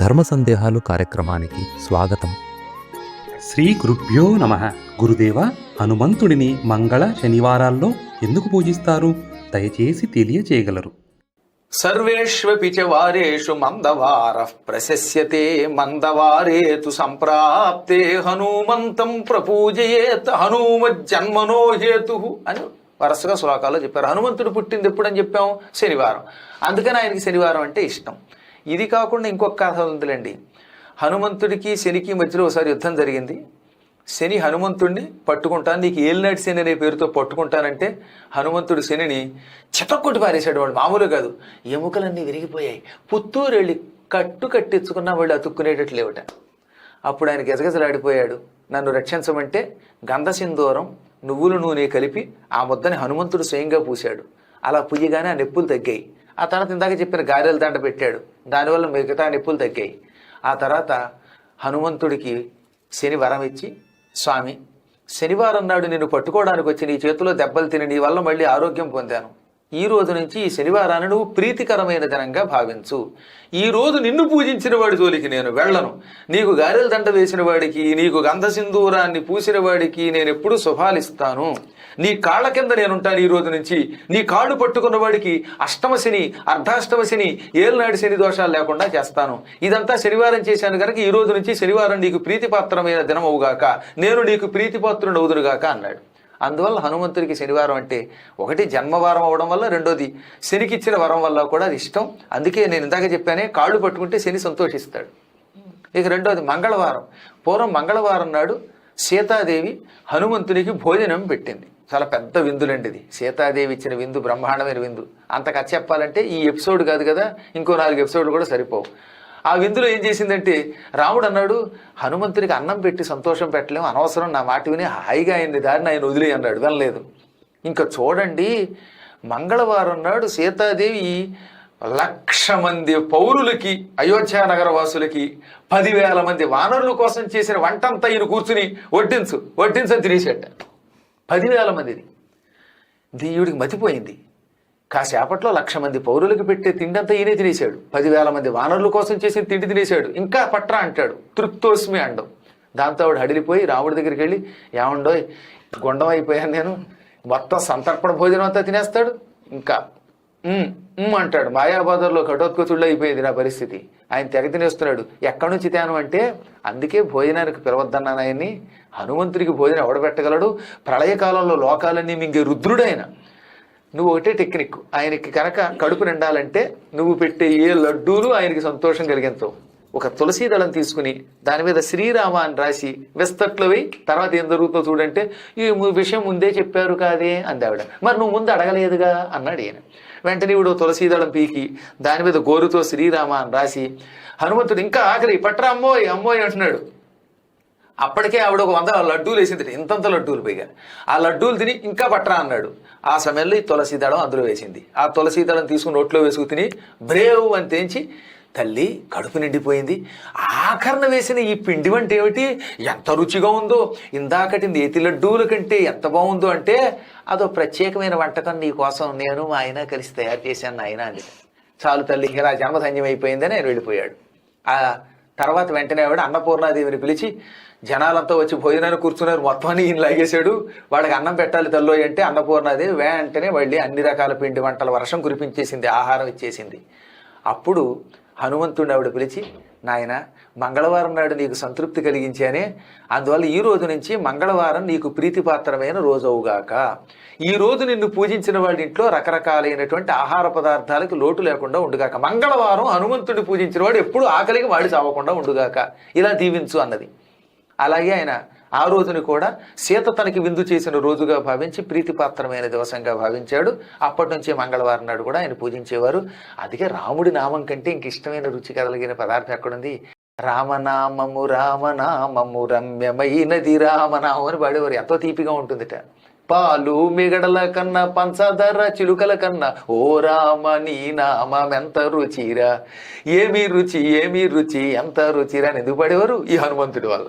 ధర్మ సందేహాలు కార్యక్రమానికి స్వాగతం. శ్రీ గురుభ్యో నమ. గురుదేవ హనుమంతుడిని మంగళ శనివారాల్లో ఎందుకు పూజిస్తారు? దయచేసి తెలియచేయగలరు. సర్వేష్వపి చ వారేషు మందవార ప్రశస్యతే మందవారే తు సంప్రాప్తే హనుమంతం ప్రపూజయేత్ హనుమజ్జన్మనో హేతు అని వరుసగా శ్లోకాల్లో చెప్పారు. హనుమంతుడు పుట్టింది ఎప్పుడని చెప్పాం? శనివారం. అందుకని ఆయనకి శనివారం అంటే ఇష్టం. ఇది కాకుండా ఇంకొక కథ ఉందిలేండి. హనుమంతుడికి శనికి మధ్యలో ఒకసారి యుద్ధం జరిగింది. శని హనుమంతుడిని పట్టుకుంటాను నీకు ఏలినాటి శని అనే పేరుతో పట్టుకుంటానంటే హనుమంతుడు శనిని చితక్కొట్టి పారేశాడు వాడు. మామూలు కాదు. ఎముకలన్నీ విరిగిపోయాయి. పుత్తూరు వెళ్ళి కట్టు కట్టించుకున్నా వాళ్ళు అతుక్కునేటట్లు లేవట. అప్పుడు ఆయన గజగజలాడిపోయాడు. నన్ను రక్షించమంటే గంధసింధూరం నువ్వుల నూనె కలిపి ఆ ముద్దని హనుమంతుడు స్వయంగా పూశాడు. అలా పుయ్యగానే ఆ నొప్పులు తగ్గాయి. ఆ తర్వాత ఇందాక చెప్పిన గారెల దండ పెట్టాడు. దానివల్ల మిగతా నిప్పులు తగ్గాయి. ఆ తర్వాత హనుమంతుడికి శని వరం ఇచ్చి స్వామి శనివారం నాడు నేను పట్టుకోవడానికి వచ్చి నీ చేతిలో దెబ్బలు తిని నీ వల్ల మళ్ళీ ఆరోగ్యం పొందాను. ఈ రోజు నుంచి ఈ శనివారాన్ని నువ్వు ప్రీతికరమైన దినంగా భావించు. ఈ రోజు నిన్ను పూజించిన వాడి జోలికి నేను వెళ్ళను. నీకు గారెల దండ వేసిన వాడికి నీకు గంధసింధూరాన్ని పూసిన వాడికి నేను ఎప్పుడు శుభాలిస్తాను. నీ కాళ్ళ కింద నేనుంటాను ఈ రోజు నుంచి. నీ కాళ్ళు పట్టుకున్న వాడికి అష్టమశని అర్ధాష్టమశని అర్ధాష్టమ శని శని దోషాలు లేకుండా చేస్తాను. ఇదంతా శనివారం చేశాను కనుక ఈ రోజు నుంచి శనివారం నీకు ప్రీతిపాత్రమైన దినం అవుగాక. నేను నీకు ప్రీతిపాత్రుడు అవుదురుగాక అన్నాడు. అందువల్ల హనుమంతుడికి శనివారం అంటే ఒకటి జన్మవారం అవడం వల్ల రెండోది శనికి ఇచ్చిన వరం వల్ల కూడా అది ఇష్టం. అందుకే నేను ఇందాక చెప్పానే కాళ్ళు పట్టుకుంటే శని సంతోషిస్తాడు. ఇక రెండోది మంగళవారం. పూర్వం మంగళవారం నాడు సీతాదేవి హనుమంతునికి భోజనం పెట్టింది. చాలా పెద్ద విందులండి ఇది. సీతాదేవి ఇచ్చిన విందు బ్రహ్మాండమైన విందు. అంత కథ చెప్పాలంటే ఈ ఎపిసోడ్ కాదు కదా ఇంకో నాలుగు ఎపిసోడ్లు కూడా సరిపోవు. ఆ విందులో ఏం చేసిందంటే రాముడు అన్నాడు హనుమంతునికి అన్నం పెట్టి సంతోషం పెట్టలేము అనవసరం నా మాట విని హాయిగా అయింది దారిని ఆయన వదిలే అన్నాడు. వినలేదు. ఇంకా చూడండి మంగళవారం నాడు సీతాదేవి లక్ష మంది పౌరులకి అయోధ్య నగర వాసులకి పదివేల మంది వానరుల కోసం చేసిన వంటంతా ఈయన కూర్చుని వడ్డించు వడ్డించు అని తినేసేట పదివేల మందిది దేవుడికి మతిపోయింది. కాసేపట్లో లక్ష మంది పౌరులకు పెట్టే తిండంతా ఈయనే తినేశాడు. పదివేల మంది వానరుల కోసం చేసిన తిండి తినేశాడు. ఇంకా పట్రా అంటాడు. తృప్తోస్మి అండం. దాంతో ఆవిడ హడిలిపోయి రాముడి దగ్గరికి వెళ్ళి ఏమండో గుండం అయిపోయాను నేను. మొత్తం సంతర్పణ భోజనం అంతా తినేస్తాడు. ఇంకా అంటాడు. మాయాబాదర్లో కఠోత్కచుళ్ళు అయిపోయింది నా పరిస్థితి. ఆయన తెగ తినేస్తున్నాడు. ఎక్కడి నుంచి తేను అంటే అందుకే భోజనానికి పిలవద్దన్నాను ఆయన్ని హనుమంతుడికి భోజనం ఎవడబెట్టగలడు ప్రళయకాలంలో లోకాలన్నీ మింగే రుద్రుడైన నువ్వు ఒకటే టెక్నిక్. ఆయనకి కనుక కడుపు నిండాలంటే నువ్వు పెట్టే ఏ లడ్డూలు ఆయనకి సంతోషం కలిగించవు ఒక తులసి దళం తీసుకుని దాని మీద శ్రీరామ అని రాసి విస్తట్లో వేయి తర్వాత ఏం జరుగుతుందో చూడంటే ఈ విషయం ముందే చెప్పారు కాదే అంది ఆవిడ. మరి నువ్వు ముందు అడగలేదుగా అన్నాడు ఈయన. వెంటనే ఇప్పుడు తులసి దళం పీకి దాని మీద గోరుతో శ్రీరామ అని రాసి హనుమంతుడు ఇంకా ఆఖరి పట్రా అమ్మోయ్ అమ్మోయ్ అంటున్నాడు. అప్పటికే ఆవిడ ఒక వంద లడ్డూలు వేసింది ఇంతంత లడ్డూలు పైగా ఆ లడ్డూలు తిని ఇంకా పట్టరా అన్నాడు. ఆ సమయంలో ఈ తులసి దళం అందులో వేసింది. ఆ తులసి దళం తీసుకుని నోట్లో వేసుకు తిని బ్రేవ్ అని తేంచి తల్లి కడుపు నిండిపోయింది. ఆఖరణ వేసిన ఈ పిండి వంట ఏమిటి? ఎంత రుచిగా ఉందో. ఇందాకటి నేతి లడ్డూల కంటే ఎంత బాగుందో అంటే అదో ప్రత్యేకమైన వంటకం నీ కోసం నేను మా ఆయన కలిసి తయారు చేశాను ఆయన అని. చాలు తల్లి ఇలా జన్మధన్యం అయిపోయిందని ఆయన వెళ్ళిపోయాడు. ఆ తర్వాత వెంటనే ఆవిడ అన్నపూర్ణాదేవిని పిలిచి జనాలంతా వచ్చి భోజనాన్ని కూర్చున్నారు. మొత్తాన్ని ఈయన లాగేశాడు. వాళ్ళకి అన్నం పెట్టాలి తల్లో అంటే అన్నపూర్ణాదేవి అంటేనే మళ్ళీ అన్ని రకాల పిండి వంటల వర్షం కురిపించేసింది ఆహారం ఇచ్చేసింది. అప్పుడు హనుమంతుడిని ఆవిడ పిలిచి నాయన మంగళవారం నాడు నీకు సంతృప్తి కలిగించానే అందువల్ల ఈ రోజు నుంచి మంగళవారం నీకు ప్రీతిపాత్రమైన రోజు అవుగాక. ఈ రోజు నిన్ను పూజించిన వాళ్ళ ఇంట్లో రకరకాలైనటువంటి ఆహార పదార్థాలకు లోటు లేకుండా ఉండుగాక. మంగళవారం హనుమంతుడిని పూజించిన వాడు ఎప్పుడు ఆకలికి వాడి చావకుండా ఉండుగాక. ఇలా దీవించు అన్నది. అలాగే ఆయన ఆ రోజుని కూడా సీత తనకి విందు చేసిన రోజుగా భావించి ప్రీతిపాత్రమైన దివసంగా భావించాడు. అప్పటి నుంచి మంగళవారం నాడు కూడా ఆయన పూజించేవారు. అందుకే రాముడి నామం కంటే ఇంక ఇష్టమైన రుచి కదలిగిన పదార్థం ఎక్కడుంది? రామనామము రామనామము రమ్యమైనది రామనామం అని పాడేవారు. ఎంతో తీపిగా ఉంటుందిట. పాలు మిగడల కన్నా పంచదార చిలుకల కన్నా ఓ రామ నీ నామం ఎంత రుచిరా? ఏమి రుచి ఏమి రుచి ఎంత రుచిరా అని ఎందుకు పడేవారు? ఈ హనుమంతుడి వల్ల.